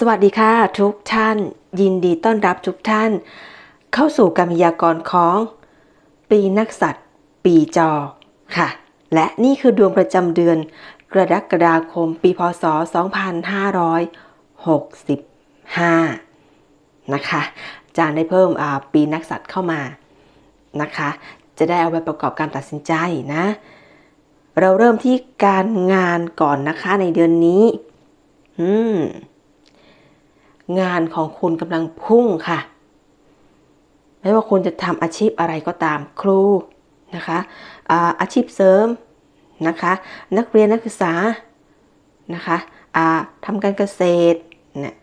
สวัสดีค่ะทุกท่าน ยินดีต้อนรับทุกท่าน เข้าสู่การพยากรณ์ของ ปีนักสัตว์ ปีจอค่ะ และนี่คือดวงประจำเดือน กรกฎาคม ปีพศ 2565 นะคะจารย์ได้เพิ่มปีนักสัตว์เข้ามานะคะ จะได้เอาไปประกอบการตัดสินใจนะ เราเริ่มที่การงานก่อนนะคะในเดือนนี้ อืม งานของคุณกำลังพุ่งค่ะ ไม่ว่าคุณจะทำอาชีพอะไรก็ตามครูนะคะอาอาชีพเสริมนะคะนักเรียนนักศึกษานะคะทำการเกษตรเนี่ย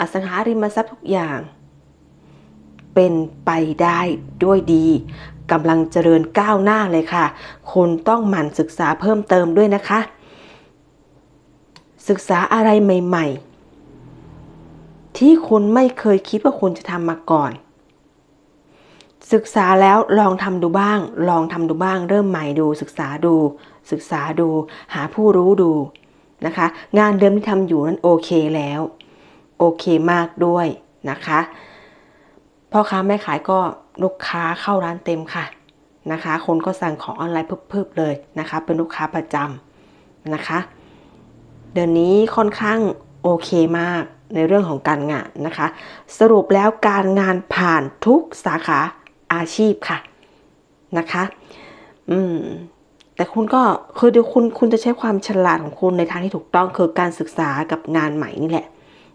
อสังหาริมทรัพย์ทุกอย่าง เป็นไปได้ด้วยดีกำลังเจริญก้าวหน้าเลยค่ะคุณต้องหมั่นศึกษาเพิ่มเติมด้วยนะคะ ศึกษาอะไรใหม่ ๆ ที่คุณไม่เคยคิดว่าคุณจะทำมาก่อน ศึกษาแล้วลองทำดูบ้าง ลองทำดูบ้าง เริ่มใหม่ดู ศึกษาดู ศึกษาดู หาผู้รู้ดูนะคะ งานเดิมที่ทำอยู่นั้นโอเคแล้ว โอเคมากด้วยนะคะพ่อค้าแม่ขายก็ลูกค้าเข้าร้านเต็มค่ะนะคะ คนก็สั่งของออนไลน์เพิ่มๆเลยนะคะ เป็นลูกค้าประจำนะคะ เดือนนี้ค่อนข้างโอเคมาก ในเรื่องของการงานนะคะ สรุปแล้วการงานผ่านทุกสาขาอาชีพค่ะนะคะอืมแต่คุณก็คือเดี๋ยวคุณคุณจะใช้ความฉลาดของคุณในทางที่ถูกต้องคือการศึกษากับงานใหม่นี่แหละ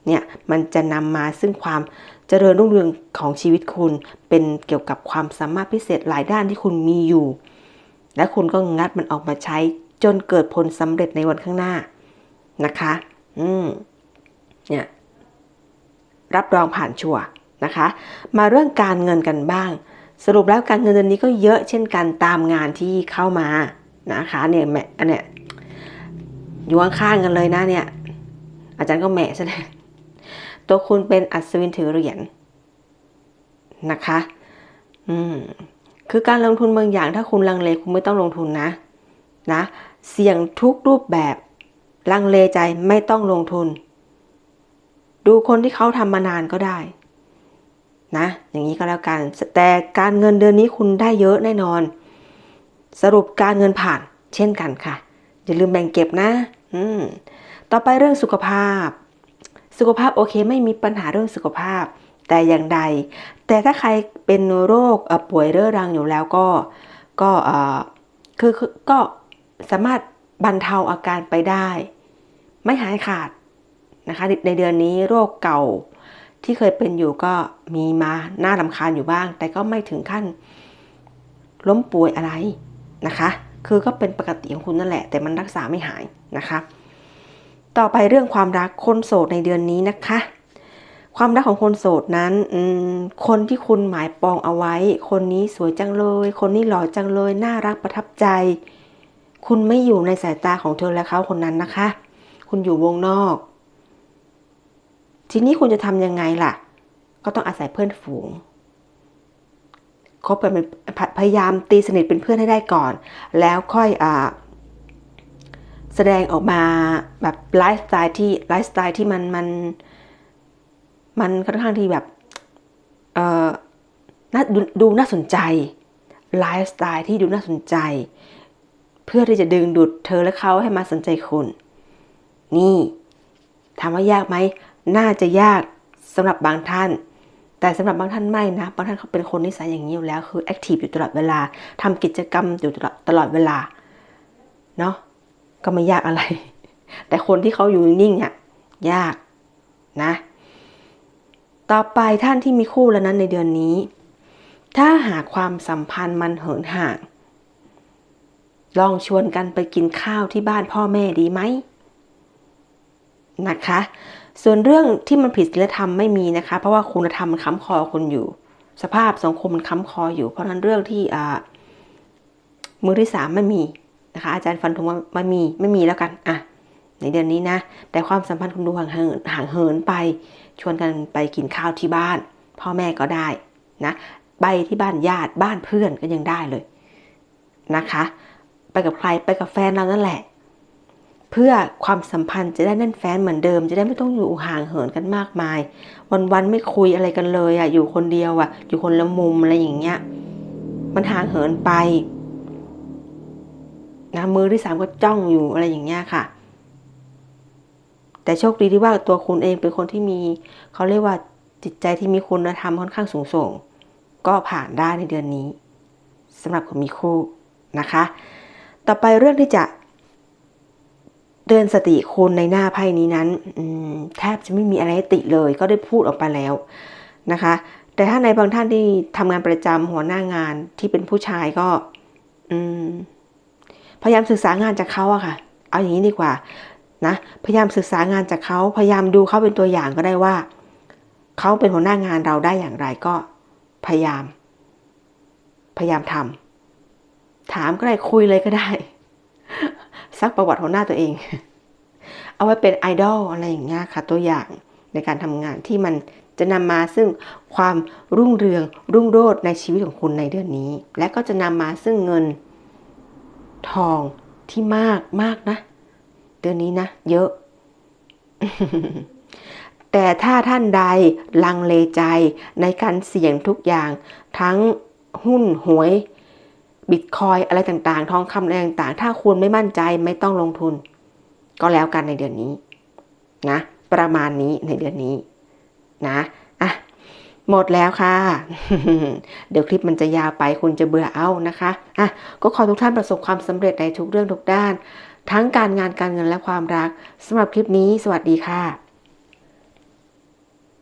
เนี่ยมันจะนำมาซึ่งความเจริญรุ่งเรืองของชีวิตคุณ เป็นเกี่ยวกับความสามารถพิเศษหลายด้านที่คุณมีอยู่ และคุณก็งัดมันออกมาใช้จนเกิดผลสำเร็จในวันข้างหน้านะคะ อืมเนี่ย รับรองผ่านชัวนะคะ มาเรื่องการเงินกันบ้าง สรุปแล้วการเงินเดือนนี้ก็เยอะเช่นกันตามงานที่เข้ามานะคะเนี่ยแม่อันเนี้ยอยู่ข้างๆกันเลยนะเนี่ยอาจารย์ก็แหมซะเลยตัวคุณเป็นอัศวินถือเหรียญนะคะ อืม คือการลงทุนบางอย่างถ้าคุณลังเลคุณไม่ต้องลงทุนนะ นะ เสี่ยงทุกรูปแบบ ลังเลใจไม่ต้องลงทุน ดูคนที่เขาทำมานานก็ได้ นะ อย่างนี้ก็แล้วกัน แต่การเงินเดือนนี้คุณได้เยอะแน่นอน สรุปการเงินผ่าน เช่นกันค่ะ อย่าลืมแบ่งเก็บนะ อืม ต่อไปเรื่องสุขภาพ สุขภาพโอเค ไม่มีปัญหาเรื่องสุขภาพ แต่อย่างใด แต่ถ้าใครเป็นโรคป่วยเรื้อรังอยู่แล้วก็ ก็คือก็สามารถบรรเทาอาการไปได้ ไม่หายขาด นะคะ ในเดือนนี้โรคเก่าที่เคยเป็นอยู่ก็มีมาหน้าลำคาญอยู่บ้าง แต่ก็ไม่ถึงขั้นล้มป่วยอะไรนะคะ คือก็เป็นปกติของคุณนั่นแหละ แต่มันรักษาไม่หายนะคะ ต่อไปเรื่องความรักคนโสดในเดือนนี้นะคะ ความรักของคนโสดนั้นคนที่คุณหมายปองเอาไว้ คนนี้สวยจังเลย คนนี้หล่อจังเลย น่ารักประทับใจ คุณไม่อยู่ในสายตาของเธอและเขาคนนั้นนะคะ คุณอยู่วงนอก ทีนี้คุณจะทำยังไงล่ะ ก็ต้องอาศัยเพื่อนฝูงคบกันเป็นพยายามตีสนิทเป็นเพื่อนให้ได้ก่อน แล้วค่อยอแสดงออกมาแบบไลฟ์สไตล์ที่ไลฟ์สไตล์ที่มันมันมันค่อนข้างที่แบบเออน่าดดูน่าสนใจไลฟ์สไตล์ที่ดูน่าสนใจ เพื่อที่จะดึงดูดเธอและเขาให้มาสนใจคุณ นี่ถามว่ายากไหม น่าจะยากสำหรับบางท่าน แต่สำหรับบางท่านไม่นะ บางท่านเขาเป็นคนนิสัยอย่างนี้อยู่แล้ว คือแอคทีฟอยู่ตลอดเวลาทำกิจกรรมอยู่ตลอดเวลา เนาะ ก็ไม่ยากอะไร แต่คนที่เขาอยู่นิ่งเนี่ยยากนะ ต่อไปท่านที่มีคู่แล้วนั้นในเดือนนี้ ถ้าหากความสัมพันธ์มันเหินห่าง ลองชวนกันไปกินข้าวที่บ้านพ่อแม่ดีไหมนะคะ ส่วนเรื่องที่มันผิดศีลธรรมไม่มีนะคะ เพราะว่าคุณธรรมมันค้ำคอคุณอยู่ สภาพสังคมมันค้ำคออยู่ เพราะนั้นเรื่องที่มือที่สามไม่มีนะคะ อาจารย์ฟันธงว่าไม่มีไม่มีแล้วกันอะในเดือนนี้นะ แต่ความสัมพันธ์คุณดูห่างเหินห่างเหินไป ชวนกันไปกินข้าวที่บ้าน พ่อแม่ก็ได้นะไปที่บ้านญาติบ้านเพื่อนก็ยังได้เลยนะคะ ไปกับใครไปกับแฟนเรานั่นแหละ เพื่อความสัมพันธ์จะได้แน่นแฟ้นเหมือนเดิม จะได้ไม่ต้องอยู่ห่างเหินกันมากมาย วันๆไม่คุยอะไรกันเลยอะอยู่คนเดียวอะอยู่คนละมุมอะไรอย่างเงี้ยมันห่างเหินไปนะมือที่สามก็จ้องอยู่อะไรอย่างเงี้ยค่ะ แต่โชคดีที่ว่าตัวคุณเองเป็นคนที่มีเขาเรียกว่าจิตใจที่มีคุณธรรมค่อนข้างสูงส่ง ก็ผ่านได้ในเดือนนี้สำหรับคนมีคู่นะคะ ต่อไปเรื่องที่จะ เตือนสติคุณในหน้าไพ่นี้นั้นแทบจะไม่มีอะไรติเลยก็ได้พูดออกไปแล้วนะคะ แต่ถ้าในบางท่านที่ทำงานประจำหัวหน้างานที่เป็นผู้ชายก็พยายามศึกษางานจากเขาอะค่ะ เอาอย่างนี้ดีกว่านะพยายามศึกษางานจากเขาพยายามดูเขาเป็นตัวอย่างก็ได้ว่าเขาเป็นหัวหน้างานเราได้อย่างไรก็พยายาม พยายามทำถามก็ได้คุยเลยก็ได้ ซักประวัติหัวหน้าตัวเอง เอาไว้เป็นไอดอลอะไรอย่างเงี้ยค่ะตัวอย่างในการทำงานที่มันจะนำมาซึ่งความรุ่งเรืองรุ่งโรจน์ในชีวิตของคุณในเดือนนี้ และก็จะนำมาซึ่งเงินทองที่มากมากนะ เดือนนี้นะ เยอะ แต่ถ้าท่านใดลังเลใจในการเสี่ยงทุกอย่าง ทั้งหุ้นหวย บิตคอยอะไรต่างๆ ทองคำอะไรต่างๆ ถ้าคุณไม่มั่นใจไม่ต้องลงทุน ก็แล้วกันในเดือนนี้นะ ประมาณนี้ในเดือนนี้ นะอะหมดแล้วค่ะ เดี๋ยวคลิปมันจะยาวไปคุณจะเบื่อเอานะคะอะก็ขอทุกท่านประสบความสำเร็จในทุกเรื่องทุกด้าน ทั้งการงานการเงินและความรักสำหรับคลิปนี้ สวัสดีค่ะ